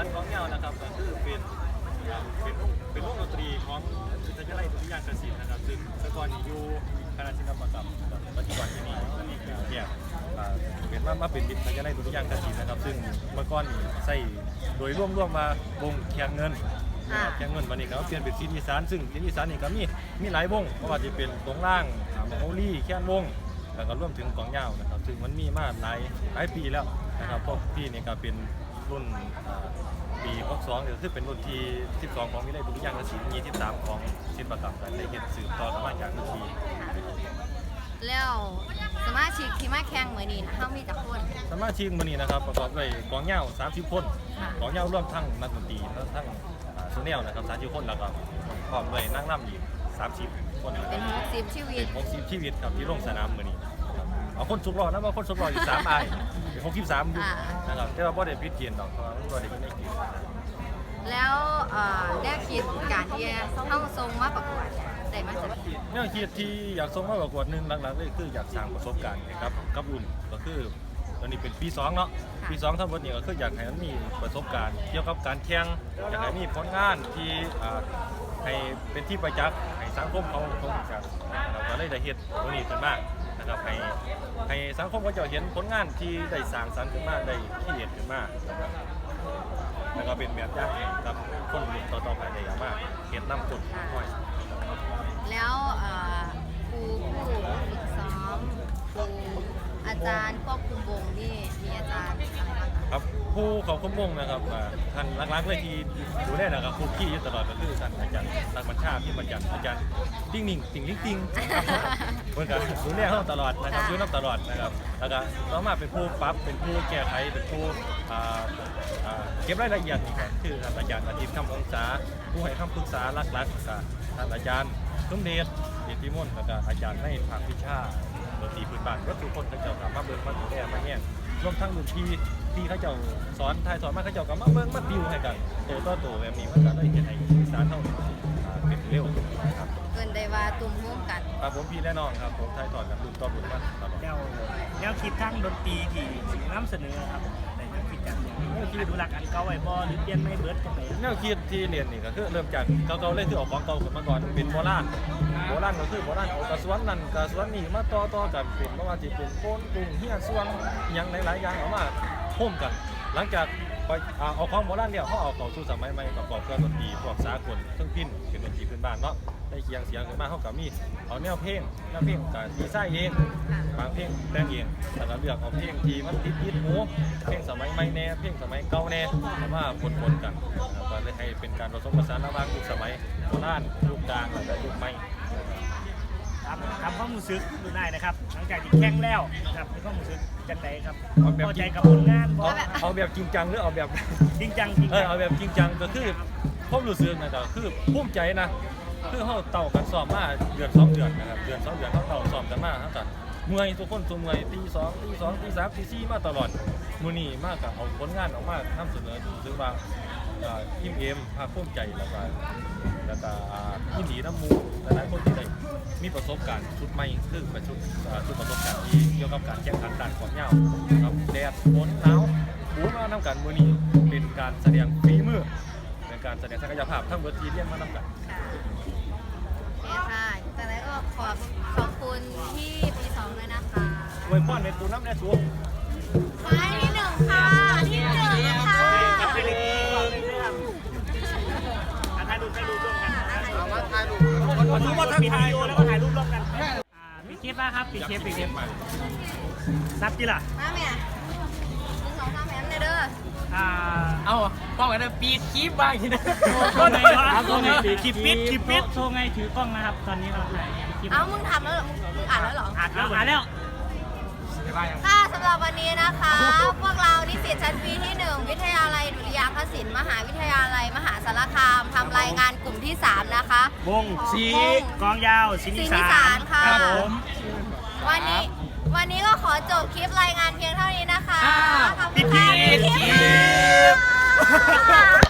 สานของเงานะครับก็คือเป็นเป็นวงเป็นวงดนตรีของวิทยาลัยดุริยางคศิลป์นะครับซึ่งแต่ก่อนนี่อยู่คณะศิลปกรรมปัจจุบันที่นี่นนี้ก็เนี่ยเป็นมามาเป็นวิทยาลัยดุริยางคศิลป์นะครับ ซึ่งเมื่อก่อนใส่โดยร่วมร่วมมาวงแข่งเงินแข่งเงินวันนี้ก็เปลี่ยนเป็นซีดีสานซึ่งซีดีสานนี่ก็มีมีหลายวงเพราะว่าจะเป็นตรงล่างโมลี่แค่นวงแล้วก็รวมถึงกองยาวนะครับ ซึ่งมันมีมาหลายหลายปีแล้วนะครับพวกพี่นี่ก็เป็น รุ่นอ่าปี62เดี๋ยวคือเป็นรุ่นที่12 ของวิเลยดุริยางคศิลป์23 ของศิลปกรรมการได้เห็นสืบต่อกันมาจากรุ่นพี่แล้วสมาชิกที่มาแข่งมื้อนี้นะเฮามีจักคนสมาชิกมื้อนี้นะครับประกอบด้วยกองยาว30 คนค่ะกองยาวรวมทั้งนักดนตรีและทั้งซูเนลนะครับ30คนแล้วก็พร้อมด้วยนักร่ำอีก30 คนนะคเป็รันบ60ชีวิเป็ตน60ชีวิตครับที่ลงสนามมื้อนี้นะครับ เอาคนสุกรอดนะว่าคนสุกรอดอยู่3อายเป็น63อยู่อ่านะครับแต่ว่าบ่ได้พิดเกียนดอกเพราะว่ามันบ่ได้อยู่ในเกณฑ์แล้วเอ่อแนวคิดการที่เฮาส่งมาประกวดได้มาจากแนวคิดที่อยากส่งมาประกวดหนึ่งหลักๆเลยคืออยากสร้างประสบการณ์ให้ครับกับรุ่นก็คือตอนนี้เป็นปีสองเนาะปีสองทั้งหมดนี่ก็คืออยากให้มันมีประสบการณ์ เกี่ยวกับการแข่งอยากให้มีผลงานที่อ่าให้เป็นที่ประจักษ์ให้สังคมเขาเขารู้จักเราก็เลยได้เฮ็ดตรงนี้ขึ้นมา นะครับให้ให้สังคมเขาจะเห็นผลงานที่ได้สร้างสรรค์ขึ้นมาได้ที่เห็นขึ้นมานะครับแล้วก็เป็นแบบอย่างกับคนรุ่นต่อๆไปได้อย่างมากเห็นน้ำคนห้อย แล้วเอ่อครูผู้ฝึก จารย์ควบคุมวงนี่มีอาจารย์อะไรบ้างคะครับผู้เขาคุ้มวงนะครับอ่าท่านรักๆเลยที่ดูแลนะครับครูพี่อยู่ตลอดก็คือท่านอาจารย์รักบัญชาพี่บัญญัติอาจารย์ติ้งนิ่งติ่งลิงติงเหมือนกับดูแลเขาตลอดนะครับช่วยน้ำตลอดนะครับแล้วก็ต่อมาเป็นผู้ปรับเป็นผู้แก้ไขเป็นผู้อ่าอ่าเก็บรายละเอียดนี่ก็คือท่านอาจารย์อาทิตย์คำองศาผู้ให้คำปรึกษารักๆก็ท่านอาจารย์สมเด็จเดชพิมลแล้วก็อาจารย์ในภาควิชาดนตรีพื้นบ้านก็ทุกคนเขาเจ้าสา มาเบิ่งมาแก่มาแย่งรวมทั้งรุ่นพี่ที่เขาเจ้าสอนทายสอนมาเขาเจ้าก็มาเบิ่งมาติวให้กันโตต่อโตแบบนี้มันก็ได้เห็นให้สื่สารเท่าอ่าเป็นเร็วครับเกินได้ว่าตุ่มร่วมกันครับผมพี่แน่นอนครับผมทายสอนกับรุ่นต่อรุ่นมาตลอด แนวแนวคิดทางดนตรีที่สินำเสนอครับ อย่างนี้อนุรักษ์อันเก่าไว้บ่หรือเปลี่ยนไม่เบิดจังไดแนวคิดที่เรียนนี่ก็คือเริ่มจากเก่าๆเลยคือเออกของเก่าขึ้นมาก่อนเป็นโบราณโบราณก็คือโบราณเอากระสวนนั่นกระสวนนี่มาต่อต่อกันเป็นไม่ว่าจะเป็นโคนกุ้งเฮียสวงอหยังหลายๆอย่างเอามาพ่มกัน หลังจากไปอ่าเอาของโบราณเนี่ยเขาเอาเข้าสู่สมัยใหม่ประกอบเครื่องดนตรีพวกสากลเครื่องพิณเป็นดนตรีพื้นบ้านเนาะ ได้เคียงเสียงขึ้นมาเขากับมีเอาแนวเพลงแนวเพลงการดีไซน์เองบางเพลงแต่งเองแล้วก็เลือกเอาเพลงที่มันติดยิดหูเพลงสมัยใหม่แน่เพลงสมัยเก่าแน่เอามาปนๆกันนะครับก็เลยให้เป็นการผสมผสานระหว่างยุคสมัยโบราณยุคกลางแล้วก็ยุคใหม่ทำทำความรู้สึกดูได้นะครับ หลังจากที่แข่งแล้วนะครับมีความรู้สึกจังไดครับเอาแบบพอใจกับผลงานบ่เอาเอาแบบจริงจังหรือเอาแบบจริงจังจริงเอจัองเอาแบบจริงจังก็คือความรู้สึกนะก็คือภูมิใจนะ คือเขาเต่ากันซ้อมมาเดือนสองเดือนนะครับเดือนสองเดือนเขาเต่าซ้อมกันมาทั้งกัเมื่อยทุกคนทุกเมื่อยตีสองตีสองตีสามตีสี่มาตลอดมือนี้มากกับเอาผลงานออกมานำเสนอซึ่งว่าอิ่มเอมภาคภูมิใจแล้วก็แล้วก็อ่ายินดีน้ำมูหลายๆคนที่ได้มีประสบการณ์ชุดใหม่คือเป็นชุดชุดประสบการณ์ที่เกี่ยวกับการแข่งขันด้านความยาวครับแดดฝนหนาวบูมานำกันมือนี้เป็นการแสดงฝีมือ การแสดงศักยภาพทั้งเวทีเรียนมานำกัน ค่ะโอเคค่ะจากนั้นก็ขอบขอบคุณที่ปีสองด้วยนะคะอวยพรในตูน้ำในสูงไม้ที่หนึ่งค่ะที่หนึ่งนะคะไปเลยครับอะถ่ายรูปถ่ายรูปร่วมกันนะครับถ่ายรูปขอดูว่าปิดวิดีโอแล้วก็ถ่ายรูปร่วมกันอ่าปิดคลิปนะครับปิดคลิปปิดคลิปนับกี่ล่ะ มาแม่หนึ่งสองสามแหมเด้ ออ่าเอาป้องกันเลยปีดคลิปบ้างทีนะก็ไหนวะก็ไหนคลิปปิดคลิปปิดโชว์ไงถือกล้องนะครับ ตอนนี้เราถ่ายคลิปเอ้ามึงทำแล้วเหรอมึงมึงอ่านแล้วเหรออ่านแล้วอ่านแล้วค่ะสำหรับวันนี้นะคะ พวกเรานิสิตชั้นปีที่ 1 วิทยาลัยดุริยางคศิลป์มหาวิทยาลัยมหาสารคามทำรายงานกลุ่มที่ 3 นะคะวงของสีวงกองยาวสิงห์สิอีงห์อีสาสานนค่ะครับผมวันนี้ วันนี้ก็ขอจบคลิปรายงานเพียงเท่านี้นะคะอ่าขอบคุณค่ะปิดคลิป ปิดคลิปค่ะ